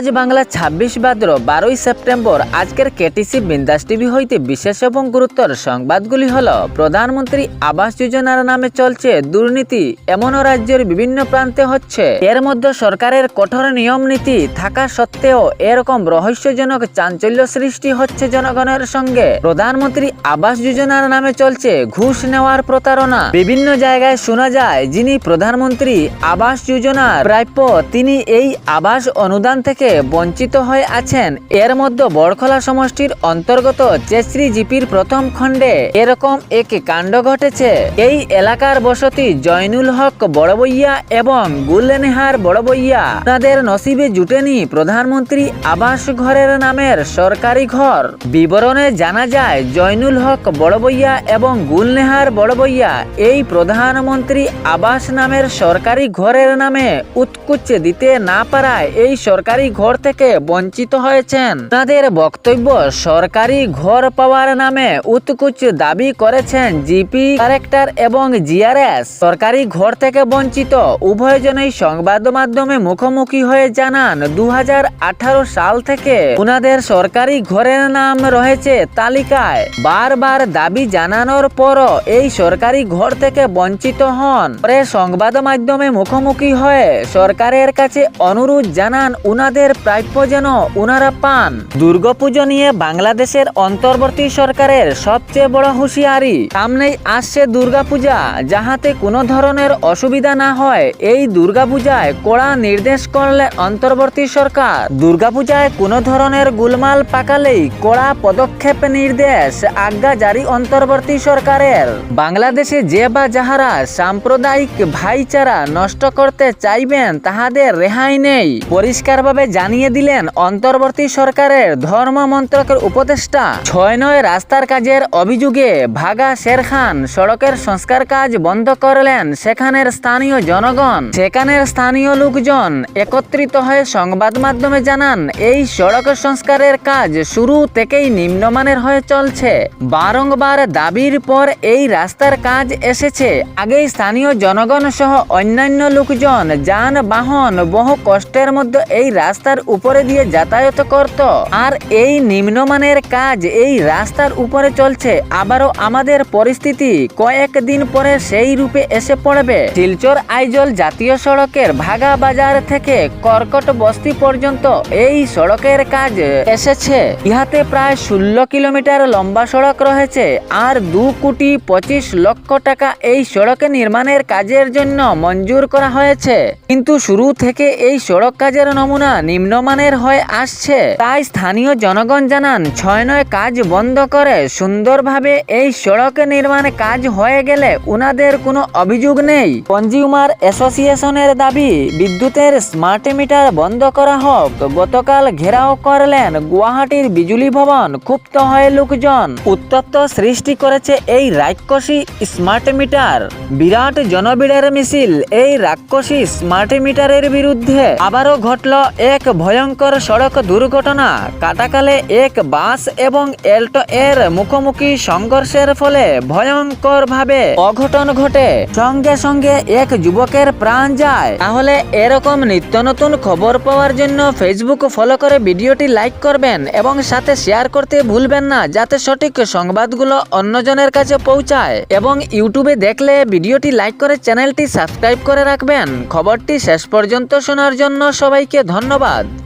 আজ বাংলা ছাব্বিশ ভাদ্র বারোই সেপ্টেম্বর। আজকের কেটিসি বিন্দাস টিভি হইতে বিশেষ এবং গুরুত্বর সংবাদগুলি হল, প্রধানমন্ত্রী আবাস যোজনার নামে চলছে দুর্নীতি, এমনও রাজ্যের বিভিন্ন প্রান্তে হচ্ছে। এর মধ্যে সরকারের কঠোর নিয়ম নীতি থাকা সত্ত্বেও এরকম রহস্যজনক চাঞ্চল্য সৃষ্টি হচ্ছে জনগণের সঙ্গে। প্রধানমন্ত্রী আবাস যোজনার নামে চলছে ঘুষ নেওয়ার প্রতারণা। বিভিন্ন জায়গায় শোনা যায়, যিনি প্রধানমন্ত্রী আবাস যোজনার প্রাপ্য, তিনি এই আবাস অনুদান থেকে বঞ্চিত হয়ে আছেন। এর মধ্যে বড়খলা সমষ্টির অন্তর্গত চেশ্রী জিপির প্রথম খণ্ডে এরকম এক কাণ্ড ঘটেছে। এই এলাকার বসতি জয়নুল হক বড়বইয়া এবং গুলনেহার বড়বইয়া। তাদের নসিবে জুটেনি প্রধানমন্ত্রী আবাস ঘরের নামের সরকারি ঘর। বিবরণে জানা যায়, জয়নুল হক বড়বইয়া এবং গুলনেহার বড়বইয়া এই প্রধানমন্ত্রী আবাস নামের সরকারি ঘরের নামে উৎকুচ দিতে না পারায় এই সরকারি ঘর থেকে বঞ্চিত হয়েছেন। তাদের বক্তব্য, সরকারি ঘর পাওয়ার নামে উৎকুচ দাবি করেছেন জিপি কালেক্টর এবং জিআরএস। সরকারি ঘর থেকে বঞ্চিত, উভয়জনেই সংবাদ মাধ্যমে মুখোমুখি হয়ে জানান দু হাজার আঠারো সাল থেকে উনাদের সরকারি ঘরের নাম রয়েছে তালিকায়। বারবার দাবি জানানোর পরও এই সরকারি ঘর থেকে বঞ্চিত হন। পরে সংবাদ মাধ্যমে মুখোমুখি হয়ে সরকারের কাছে অনুরোধ জানান উনাদের প্রাপ্য যেন উনারা পান। দুর্গাপুজো নিয়ে বাংলাদেশের অন্তর্বর্তী সরকারের সবচেয়ে বড় হুঁশিয়ারি। সামনেই আসছে দুর্গাপূজা। যাহাতে কোনো ধরনের অসুবিধা না হয়, এই দুর্গাপূজায় কড়া নির্দেশ করলে অন্তর্বর্তী সরকার। দুর্গাপূজায় কোনো ধরনের গুলমাল পাকালেই কড়া পদক্ষেপ নির্দেশ আজ্ঞা জারি অন্তর্বর্তী সরকারের। বাংলাদেশে যে বা যাহারা সাম্প্রদায়িক ভাইচারা নষ্ট করতে চাইবেন, তাহাদের রেহাই নেই। পরিষ্কারভাবে জানিয়ে দিলেন অন্তর্বর্তী সরকারের ধর্ম মন্ত্রকের উপদেষ্টা। ছয় নয় রাস্তার কাজের অভিযোগে ভাগা শের খান সড়কের সংস্কার কাজ বন্ধ করলেন সেখানের স্থানীয় জনগণ। সেখানের স্থানীয় লোকজন একত্রিত হয়ে সংবাদ মাধ্যমে জানান, এই সড়ক সংস্কারের কাজ শুরু থেকেই নিম্নমানের হয়ে চলছে। বারংবার দাবির পর এই রাস্তার কাজ এসেছে। আগেই স্থানীয় জনগণ সহ অন্যান্য লোকজন যানবাহন বহু কষ্টের মধ্যে এই রাস্তার উপরে দিয়ে যাতায়াত করত। আর এই নিম্নমানের কাজ এই রাস্তার উপরে চলছে। আবারও আমাদের পরিস্থিতি কয়েকদিন পরে সেই রূপে এসে পড়বে। শিলচর আইজল জাতীয় সড়কের ভাগা বাজার থেকে কর্কট বস্তি পর্যন্ত এই সড়কের কাজ এসেছে। ইহাতে প্রায় ষোলো কিলোমিটার লম্বা সড়ক রয়েছে। আর দু কোটি পঁচিশ লক্ষ টাকা এই সড়কে নির্মাণের কাজের জন্য মঞ্জুর করা হয়েছে। কিন্তু শুরু থেকে এই সড়ক কাজের নমুনা নিম্নমানের হয়ে আসছে। তাই স্থানীয় জনগণ জানান, ছয় নয় কাজ বন্ধ করে সুন্দরভাবে এই সড়ক নির্মাণ কাজ হয়ে গেলে উনাদের কোনো অভিযোগ নেই। কনজিউমার অ্যাসোসিয়েশনের দাবি, বিদ্যুতের স্মার্ট মিটার বন্ধ করা হোক। গতকাল ঘেরাও করলেন গুয়াহাটির বিজুলি ভবন, ক্ষুব্ধ হয়ে লোকজন। উত্তপ্ত সৃষ্টি করেছে এই রাক্ষসী স্মার্ট মিটার। বিরাট জনবিড়ের মিছিল, এই রাক্ষসী স্মার্ট মিটারের বিরুদ্ধে আবারও ঘটল এক ভয়ঙ্কর সড়ক দুর্ঘটনা। কাটাকালে এক বাস এবং এল্টো এর মুখোমুখি সংঘর্ষের ফলে ভয়ঙ্কর ভাবে অঘটন ঘটে। সঙ্গে সঙ্গে এক যুবকের প্রাণ যায়। তাহলে এরকম নিত্য নতুন খবর পাওয়ার জন্য ফেসবুক ফলো করে ভিডিওটি লাইক করবেন এবং সাথে শেয়ার করতে ভুলবেন না, যাতে সঠিক সংবাদগুলো অন্যজনের কাছে পৌঁছায়। এবং ইউটিউবে দেখলে ভিডিওটি লাইক করে চ্যানেলটি সাবস্ক্রাইব করে রাখবেন। খবরটি শেষ পর্যন্ত শোনার জন্য সবাইকে ধন্যবাদ। lado.